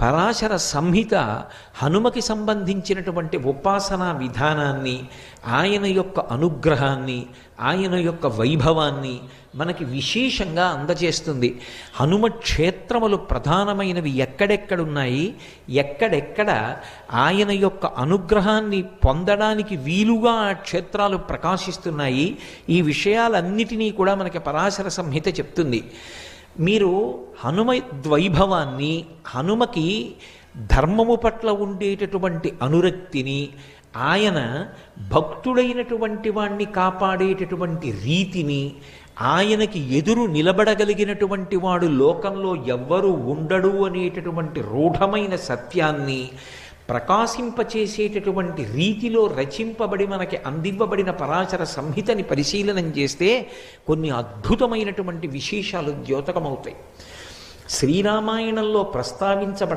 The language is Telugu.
పరాశర సంహిత హనుమకి సంబంధించినటువంటి ఉపాసనా విధానాన్ని ఆయన యొక్క అనుగ్రహాన్ని ఆయన యొక్క వైభవాన్ని మనకి విశేషంగా అందజేస్తుంది. హనుమ క్షేత్రములు ప్రధానమైనవి ఎక్కడెక్కడున్నాయి? ఎక్కడెక్కడ ఆయన యొక్క అనుగ్రహాన్ని పొందడానికి వీలుగా ఆ క్షేత్రాలు ప్రకాశిస్తున్నాయి? ఈ విషయాలన్నిటినీ కూడా మనకి పరాశర సంహిత చెప్తుంది. మీరు హనుమ ద్వైభవాన్ని హనుమకి ధర్మము పట్ల ఉండేటటువంటి అనురక్తిని ఆయన భక్తుడైనటువంటి వాణ్ణి కాపాడేటటువంటి రీతిని ఆయనకి ఎదురు నిలబడగలిగినటువంటి వాడు లోకంలో ఎవ్వరూ ఉండడు అనేటటువంటి రూఢమైన సత్యాన్ని ప్రకాశింపచేసేటటువంటి రీతిలో రచింపబడి మనకి అందివ్వబడిన పరాచర సంహితని పరిశీలనం చేస్తే కొన్ని అద్భుతమైనటువంటి విశేషాలు ద్యోతకమవుతాయి శ్రీరామాయణంలో ప్రస్తావించబడ